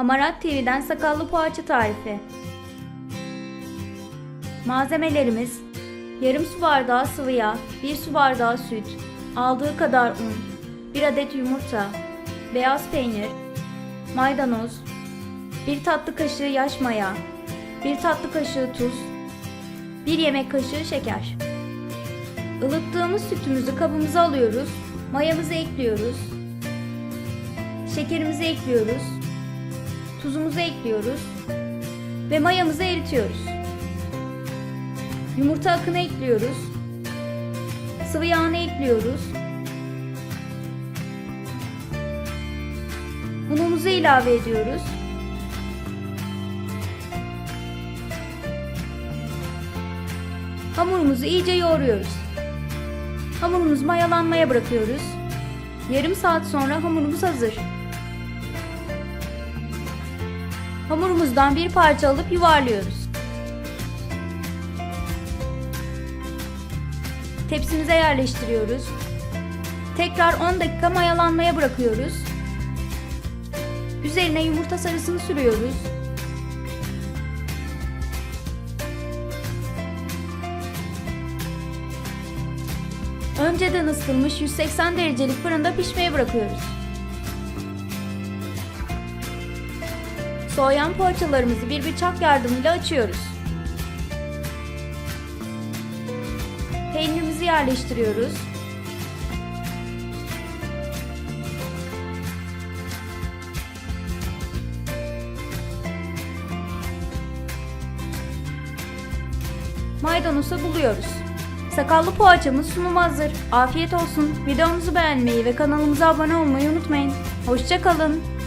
Hamarat TV'den sakallı poğaça tarifi. Malzemelerimiz yarım su bardağı sıvı yağ, 1 su bardağı süt, aldığı kadar un, 1 adet yumurta, beyaz peynir, maydanoz, 1 tatlı kaşığı yaş maya, 1 tatlı kaşığı tuz, 1 yemek kaşığı şeker. Ilıttığımız sütümüzü kabımıza alıyoruz, mayamızı ekliyoruz, şekerimizi ekliyoruz, tuzumuzu ekliyoruz ve mayamızı eritiyoruz. Yumurta akını ekliyoruz. Sıvı yağını ekliyoruz. Unumuzu ilave ediyoruz. Hamurumuzu iyice yoğuruyoruz. Hamurumuzu mayalanmaya bırakıyoruz. Yarım saat sonra hamurumuz hazır. Hamurumuzdan bir parça alıp yuvarlıyoruz. Tepsimize yerleştiriyoruz. Tekrar 10 dakika mayalanmaya bırakıyoruz. Üzerine yumurta sarısını sürüyoruz. Önceden ısıtılmış 180 derecelik fırında pişmeye bırakıyoruz. Soğuyan poğaçalarımızı bir bıçak yardımıyla açıyoruz. Peynirimizi yerleştiriyoruz. Maydanozu buluyoruz. Sakallı poğaçamız sunum hazır. Afiyet olsun. Videomuzu beğenmeyi ve kanalımıza abone olmayı unutmayın. Hoşçakalın.